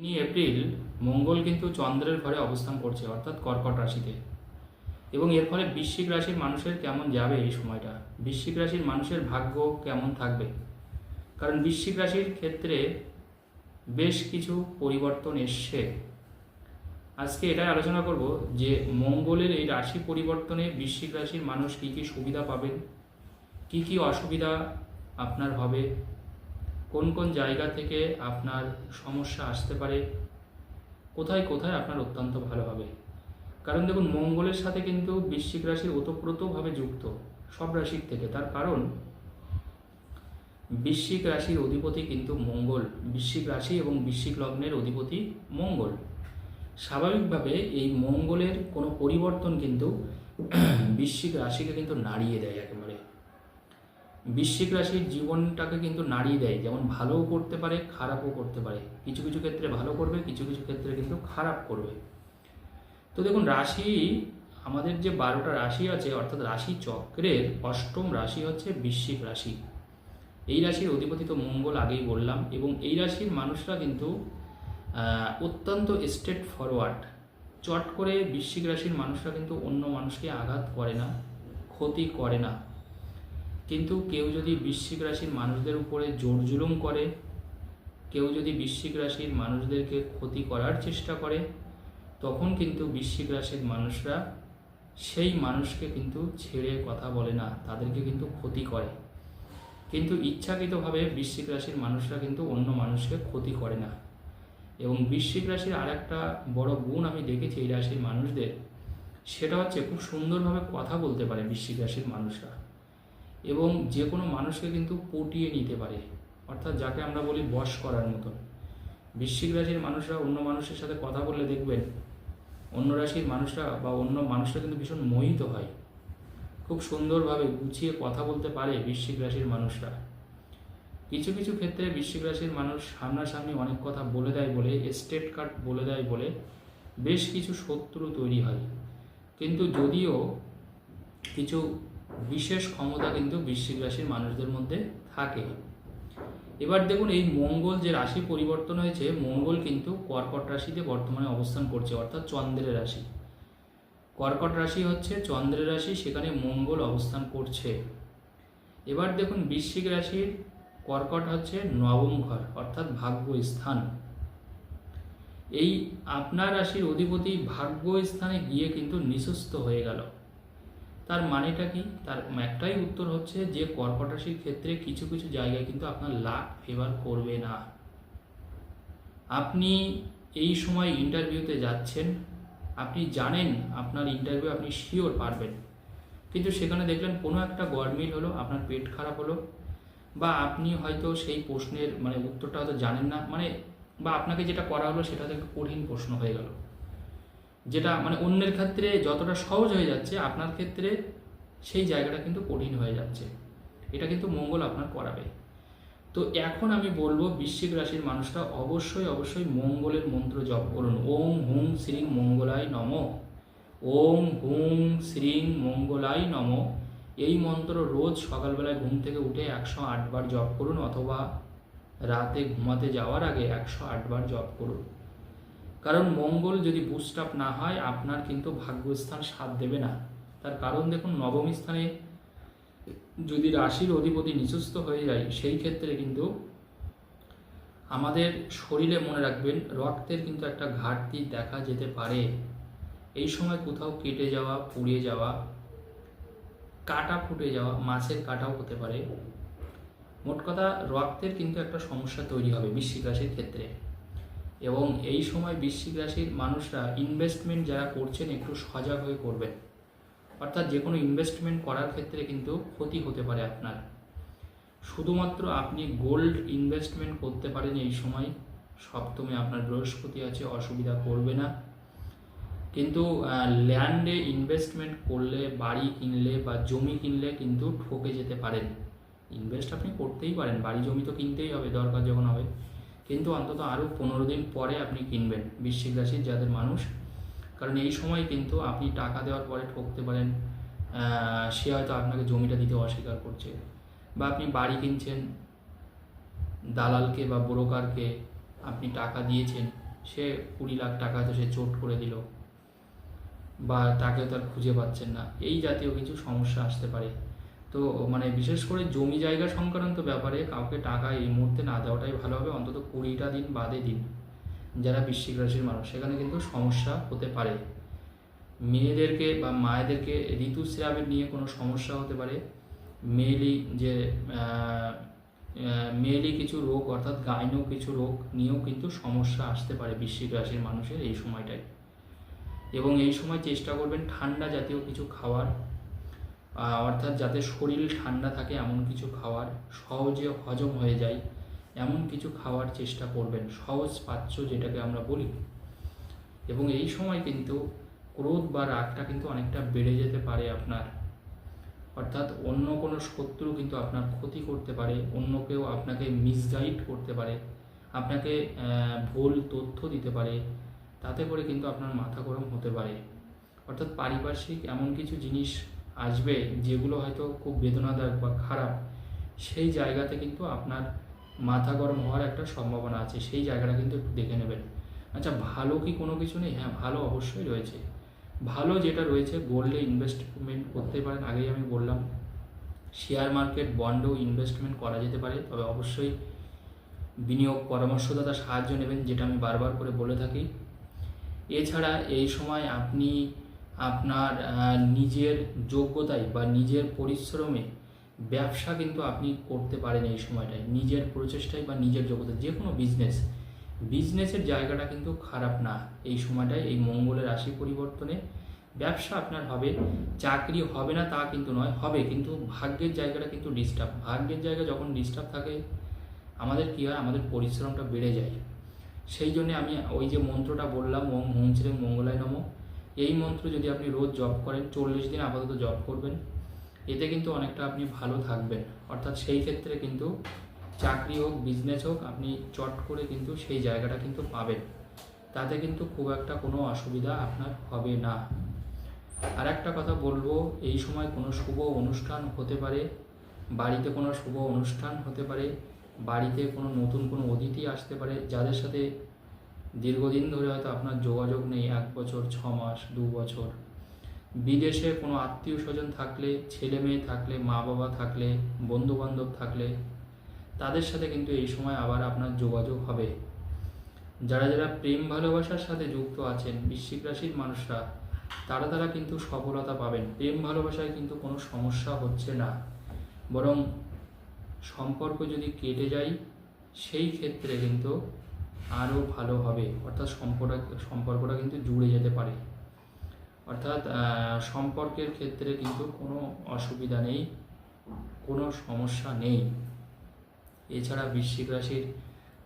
তিনই April, মঙ্গল কিন্তু চন্দ্রের ঘরে অবস্থান করছে, অর্থাৎ কর্কট রাশিতে। এবং এর ফলে বৃশ্চিক রাশির মানুষের কেমন যাবে এই সময়টা? বৃশ্চিক রাশির মানুষের ভাগ্য কেমন থাকবে? কারণ বৃশ্চিক রাশির ক্ষেত্রে বেশ কিছু পরিবর্তন এসছে। আজকে এটাই আলোচনা করব যে মঙ্গলের এই রাশি পরিবর্তনে বৃশ্চিক রাশির মানুষ কী কী সুবিধা পাবেন? কী কী অসুবিধা আপনার হবে? কোন কোন জায়গা থেকে আপনার সমস্যা আসতে পারে? কোথায় কোথায় আপনার অত্যন্ত ভালো হবে? কারণ দেখুন, মঙ্গলের সাথে কিন্তু বৃশ্চিক রাশির ওতপ্রোতভাবে যুক্ত সব রাশির থেকে। তার কারণ, বৃশ্চিক রাশির অধিপতি কিন্তু মঙ্গল। বৃশ্চিক রাশি এবং বৃশ্চিক লগ্নের অধিপতি মঙ্গল। স্বাভাবিকভাবে এই মঙ্গলের কোনো পরিবর্তন কিন্তু বৃশ্চিক রাশিকে কিন্তু নাড়িয়ে দেয় বৃশ্চিক রাশির জীবনটাকে কিন্তু নাড়িয়ে দেয়। যেমন ভালোও করতে পারে, খারাপও করতে পারে। কিছু কিছু ক্ষেত্রে ভালো করবে, কিছু কিছু ক্ষেত্রে কিন্তু খারাপ করবে। তো দেখুন, রাশি, আমাদের যে বারোটা রাশি আছে, অর্থাৎ রাশি চক্রের অষ্টম রাশি হচ্ছে বৃশ্চিক রাশি। এই রাশির অধিপতি তো মঙ্গল আগেই বললাম এবং এই রাশির মানুষরা কিন্তু অত্যন্ত স্টেট ফরওয়ার্ড চট করে বৃশ্চিক রাশির মানুষরা কিন্তু অন্য মানুষকে আঘাত করে না, ক্ষতি করে না। কিন্তু কেউ যদি বৃশ্চিক রাশির মানুষদের উপরে জোর জুলুম করে, কেউ যদি বৃশ্চিক রাশির মানুষদেরকে ক্ষতি করার চেষ্টা করে, তখন কিন্তু বৃশ্চিক রাশির মানুষরা সেই মানুষকে কিন্তু ছেড়ে কথা বলে না, তাদেরকে কিন্তু ক্ষতি করে। কিন্তু ইচ্ছাকৃতভাবে বৃশ্চিক রাশির মানুষরা কিন্তু অন্য মানুষকে ক্ষতি করে না। এবং বৃশ্চিক রাশির আর একটা বড় গুণ আমি দেখেছি এই রাশির মানুষদের, সেটা হচ্ছে খুব সুন্দরভাবে কথা বলতে পারে বৃশ্চিক রাশির মানুষরা। এবং যে কোনো মানুষকে কিন্তু পটিয়ে নিতে পারে, অর্থাৎ যাকে আমরা বলি বশ করার মতন। বৃশ্চিক রাশির মানুষরা অন্য মানুষের সাথে কথা বললে দেখবেন, অন্য রাশির মানুষরা বা অন্য মানুষরা কিন্তু ভীষণ মোহিত হয়। খুব সুন্দরভাবে গুছিয়ে কথা বলতে পারে বৃশ্চিক রাশির মানুষরা। কিছু কিছু ক্ষেত্রে বৃশ্চিক রাশির মানুষ সামনাসামনি অনেক কথা বলে দেয় বলে, স্টেট কার্ড বলে দেয় বলে বেশ কিছু শত্রু তৈরি হয়। কিন্তু যদিও কিছু বিশেষ ক্ষমতা কিন্তু বৃশ্চিক রাশির মানুষদের মধ্যে থাকে। এবার দেখুন, এই মঙ্গল যে রাশি পরিবর্তন হয়েছে, মঙ্গল কিন্তু কর্কট রাশিতে বর্তমানে অবস্থান করছে, অর্থাৎ চন্দ্রের রাশি। কর্কট রাশি হচ্ছে চন্দ্রের রাশি, সেখানে মঙ্গল অবস্থান করছে। এবার দেখুন, বৃশ্চিক রাশির কর্কট হচ্ছে নবম ঘর, অর্থাৎ ভাগ্য স্থান এই আপনার রাশির অধিপতি ভাগ্য স্থানে গিয়ে কিন্তু নিঃস্ত হয়ে গেল। তার মানেটা কি? তার একটাই উত্তর হচ্ছে যে কর্কট ক্ষেত্রে কিছু কিছু জায়গায় কিন্তু আপনার লাক ফেভার করবে না। আপনি এই সময় ইন্টারভিউতে যাচ্ছেন, আপনি জানেন আপনার ইন্টারভিউ আপনি শিওর পারবেন। কিন্তু সেখানে দেখলেন কোনো একটা গরমিল হলো, আপনার পেট খারাপ হলো, বা আপনি হয়তো সেই প্রশ্নের মানে উত্তরটা হয়তো জানেন না মানে বা আপনাকে যেটা করা হলো সেটা হয়তো কঠিন প্রশ্ন হয়ে গেল। যেটা মানে অন্যের ক্ষেত্রে যতটা সহজ হয়ে যাচ্ছে, আপনার ক্ষেত্রে সেই জায়গাটা কিন্তু কঠিন হয়ে যাচ্ছে। এটা কিন্তু মঙ্গল আপনার করাবে। তো এখন আমি বলব, বৃশ্চিক রাশির মানুষরা অবশ্যই অবশ্যই মঙ্গলের মন্ত্র জপ করুন। ওম হুম শ্রীং মঙ্গলায় নম। ওম হুম শ্রীং মঙ্গলায় নম। এই মন্ত্র রোজ সকালবেলায় ঘুম থেকে উঠে একশো আটবার জপ করুন অথবা রাতে ঘুমাতে যাওয়ার আগে একশো আটবার জপ করুন। কারণ মঙ্গল যদি বুস্ট আপ না হয়, আপনার কিন্তু ভাগ্যস্থান সাথ দেবে না। তার কারণ দেখুন, নবম স্থানে যদি রাশির অধিপতি নিচস্থ হয়ে যায়, সেই ক্ষেত্রে কিন্তু আমাদের শরীরে মনে রাখবেন, রক্তের কিন্তু একটা ঘাটতি দেখা যেতে পারে। এই সময় কোথাও কেটে যাওয়া পুড়িয়ে যাওয়া, কাটা ফুটে যাওয়া, মাছের কাটাও হতে পারে। মোট কথা, রক্তের কিন্তু একটা সমস্যা তৈরি হবে বৃশ্চিক রাশির ক্ষেত্রে। এবং এই সময় বৃশ্চিক রাশির মানুষরা ইনভেস্টমেন্ট যারা করছেন একটু সজাগ হয়ে করবেন। অর্থাৎ যে কোনো ইনভেস্টমেন্ট করার ক্ষেত্রে কিন্তু ক্ষতি হতে পারে আপনার। শুধুমাত্র আপনি গোল্ড ইনভেস্টমেন্ট করতে পারেন এই সময়, সপ্তমে আপনার বৃহস্পতি আছে, অসুবিধা করবে না। কিন্তু ল্যান্ডে ইনভেস্টমেন্ট করলে, বাড়ি কিনলে বা জমি কিনলে কিন্তু ঠকে যেতে পারেন। ইনভেস্ট আপনি করতেই পারেন, বাড়ি জমি তো কিনতেই হবে, দরকার যখন হবে। কিন্তু অন্তত আরও পনেরো দিন পরে আপনি কিনবেন বৃশ্চিক রাশির যাদের মানুষ। কারণ এই সময় কিন্তু আপনি টাকা দেওয়ার পরে ঠকতে পারেন সে হয়তো আপনাকে জমিটা দিতে অস্বীকার করছে। বা আপনি বাড়ি কিনছেন, দালালকে বা ব্রোকারকে আপনি টাকা দিয়েছেন, সে কুড়ি লাখ টাকা তো সে চোট করে দিল বা তাকে তার খুঁজে পাচ্ছেন না। এই জাতীয় কিছু সমস্যা আসতে পারে। তো মানে বিশেষ করে জমি জায়গা সংক্রান্ত ব্যাপারে কাউকে টাকা এই মুহূর্তে না দেওয়াটাই ভালো হবে, অন্তত কুড়িটা দিন বাদে দিন যারা বৃশ্চিক রাশির মানুষ। সেখানে কিন্তু সমস্যা হতে পারে। মেয়েদেরকে বা মায়েদেরকে ঋতুস্রাবের নিয়ে কোনো সমস্যা হতে পারে। মেয়েলি যে মেয়েলি কিছু রোগ, অর্থাৎ গাইনো কিছু রোগ নিয়েও কিন্তু সমস্যা আসতে পারে বৃশ্চিক রাশির মানুষের এই সময়টায়। এবং এই সময় চেষ্টা করবেন ঠান্ডা জাতীয় কিছু খাওয়ার অর্থাৎ যাতে শরীর ঠান্ডা থাকে এমন কিছু খাওয়ার সহজে হজম হয়ে যায়, এমন কিছু খাওয়ার চেষ্টা করবেন, সহজ পাচ্য যেটাকে আমরা বলি। এবং এই সময় কিন্তু ক্রোধ বা রাগটা কিন্তু অনেকটা বেড়ে যেতে পারে আপনার। অর্থাৎ অন্য কোনো শত্রু কিন্তু আপনার ক্ষতি করতে পারে, অন্য কেউ আপনাকে মিসগাইড করতে পারে, আপনাকে ভুল তথ্য দিতে পারে, তাতে করে কিন্তু আপনার মাথা গরম হতে পারে। অর্থাৎ পারিপার্শ্বিক এমন কিছু জিনিস আসবে, যেগুলো হয়তো খুব বেদনাদায়ক বা খারাপ, সেই জায়গাতে কিন্তু আপনার মাথা গরম হওয়ার একটা সম্ভাবনা আছে, সেই জায়গাটা কিন্তু একটু দেখে নেবেন। আচ্ছা ভালো কি কোনো কিছু নেই? হ্যাঁ ভালো অবশ্যই রয়েছে। ভালো যেটা রয়েছে গোল্ডে ইনভেস্টমেন্ট করতে পারেন, আগেই আমি বললাম শেয়ার মার্কেট বন্ডেও ইনভেস্টমেন্ট করা যেতে পারে, তবে অবশ্যই বিনিয়োগ পরামর্শদাতা সাহায্য নেবেন, যেটা আমি বারবার করে বলে থাকি। এছাড়া এই সময় আপনি আপনার নিজের যোগ্যতায় বা নিজের পরিশ্রমে ব্যবসা কিন্তু আপনি করতে পারেন এই সময়টায়। নিজের প্রচেষ্টায় বা নিজের যোগ্যতা যে কোনো বিজনেস বিজনেসের জায়গাটা কিন্তু খারাপ না। এই সময়টায় এই মঙ্গলের রাশি পরিবর্তনে ব্যবসা আপনার হবে, চাকরি হবে না তা কিন্তু নয়, হবে। কিন্তু ভাগ্যের জায়গাটা কিন্তু ডিস্টার্ব ভাগ্যের জায়গা যখন ডিস্টার্ব থাকে, আমাদের কী হয়? আমাদের পরিশ্রমটা বেড়ে যায়। সেই জন্যে আমি ওই যে মন্ত্রটা বললাম, ওম হুম ছিলেন মঙ্গলায় নম। এই মন্ত্র যদি আপনি রোজ জপ করেন, চল্লিশ দিন আপাতত জপ করবেন, এতে কিন্তু অনেকটা আপনি ভালো থাকবেন। অর্থাৎ সেই ক্ষেত্রে কিন্তু চাকরি হোক বিজনেস হোক, আপনি চট করে কিন্তু সেই জায়গাটা কিন্তু পাবেন। তাতে কিন্তু খুব একটা কোনো অসুবিধা আপনার হবে না। আর একটা কথা বলব, এই সময় কোনো শুভ অনুষ্ঠান হতে পারে, বাড়িতে কোনো শুভ অনুষ্ঠান হতে পারে, বাড়িতে কোনো নতুন কোনো অতিথি আসতে পারে, যাদের সাথে দীর্ঘদিন ধরে হয়তো আপনার যোগাযোগ নেই, এক বছর, ছ মাস, দু বছর। বিদেশে কোনো আত্মীয় স্বজন থাকলে, ছেলে মেয়ে থাকলে, মা বাবা থাকলে বন্ধু বান্ধব থাকলে, তাদের সাথে কিন্তু এই সময় আবার আপনার যোগাযোগ হবে। যারা যারা প্রেম ভালোবাসার সাথে যুক্ত আছেন, বৃশ্চিক রাশির মানুষরা, তারা তারা কিন্তু সফলতা পাবেন। প্রেম ভালোবাসায় কিন্তু কোনো সমস্যা হচ্ছে না। বরং সম্পর্ক যদি কেটে যায়, সেই ক্ষেত্রে কিন্তু আরও ভালো হবে। অর্থাৎ সম্পর্ক, সম্পর্কটা কিন্তু জুড়ে যেতে পারে। অর্থাৎ সম্পর্কের ক্ষেত্রে কিন্তু কোনো অসুবিধা নেই, কোনো সমস্যা নেই। এছাড়া বৃশ্চিক রাশির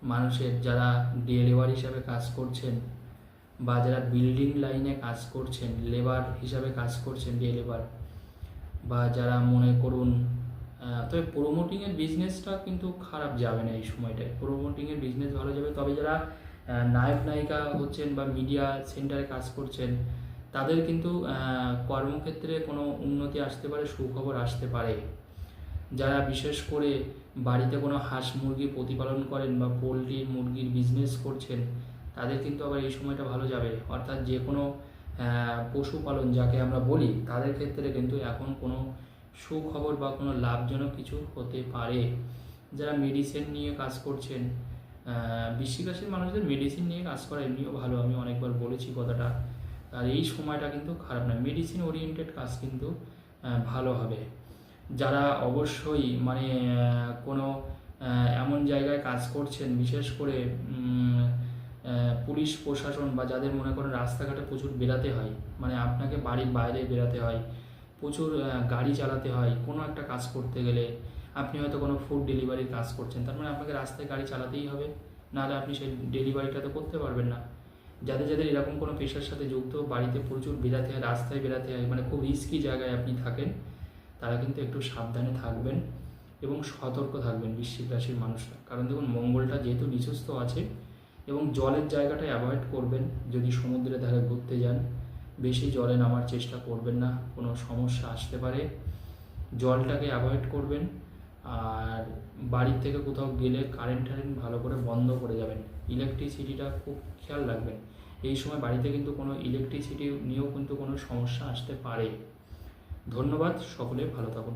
মানুষের যারা ডেলিভার হিসাবে কাজ করছেন বা যারা বিল্ডিং লাইনে কাজ করছেন লেবার হিসাবে কাজ করছেন ডে লেবার বা যারা মনে করুন তবে প্রোমোটিংয়ের বিজনেসটা কিন্তু খারাপ যাবে না এই সময়টায়। প্রোমোটিংয়ের বিজনেস ভালো যাবে। তবে যারা নায়ক, নায়িকা হচ্ছেন বা মিডিয়া সেন্টারে কাজ করছেন, তাদের কিন্তু কর্মক্ষেত্রে কোনো উন্নতি আসতে পারে, সুখবর আসতে পারে। যারা বিশেষ করে বাড়িতে কোনো হাঁস মুরগি প্রতিপালন করেন বা পোলট্রি মুরগির বিজনেস করছেন, তাদের কিন্তু আবার এই সময়টা ভালো যাবে। অর্থাৎ যে কোনো পশুপালন যাকে আমরা বলি, তাদের ক্ষেত্রে কিন্তু এখন কোনো সুখবর বা কোনো লাভজনক কিছু হতে পারে। যারা মেডিসিন নিয়ে কাজ করছেন বৃশ্চিক মানুষদের মেডিসিন নিয়ে কাজ করা এমনিও ভালো, আমি অনেকবার বলেছি কথাটা। আর এই সময়টা কিন্তু খারাপ না মেডিসিন ওরিয়েন্টেড কাজ কিন্তু ভালো হবে। যারা অবশ্যই মানে কোনো এমন জায়গায় কাজ করছেন, বিশেষ করে পুলিশ, প্রশাসন বা যাদের মনে করেন রাস্তাঘাটে প্রচুর বেরাতে হয় মানে আপনাকে বাড়ির বাইরে বেরাতে হয় প্রচুর গাড়ি চালাতে হয়, কোনো একটা কাজ করতে গেলে আপনি হয়তো কোনো ফুড ডেলিভারির কাজ করছেন, তার মানে আপনাকে রাস্তায় গাড়ি চালাতেই হবে, নাহলে আপনি সেই ডেলিভারিটা তো করতে পারবেন না। যাদের যাদের এরকম কোনো পেশার সাথে যুক্ত, বাড়িতে প্রচুর বেরাতে হয়, রাস্তায় বেরাতে হয় মানে খুব রিস্কি জায়গায় আপনি থাকেন, তারা কিন্তু একটু সাবধানে থাকবেন এবং সতর্ক থাকবেন বৃশ্চিক রাশির মানুষরা। কারণ দেখুন, মঙ্গলটা যেহেতু নিচস্থ আছে এবং জলের জায়গাটা অ্যাভয়েড করবেন, যদি সমুদ্রের ধারে ঘুরতে যান বেশি জলে নামার চেষ্টা করবেন না, কোনো সমস্যা আসতে পারে। জলটাকে অ্যাভয়েড করবেন, আর বাড়ির থেকে কোথাও গেলে কারেন্ট টারেন্ট ভালো করে বন্ধ করে যাবেন। ইলেকট্রিসিটিটা খুব খেয়াল রাখবেন। এই সময় বাড়িতে কিন্তু কোনো ইলেকট্রিসিটি নিয়েও কিন্তু কোনো সমস্যা আসতে পারে। ধন্যবাদ, সকলে ভালো থাকুন।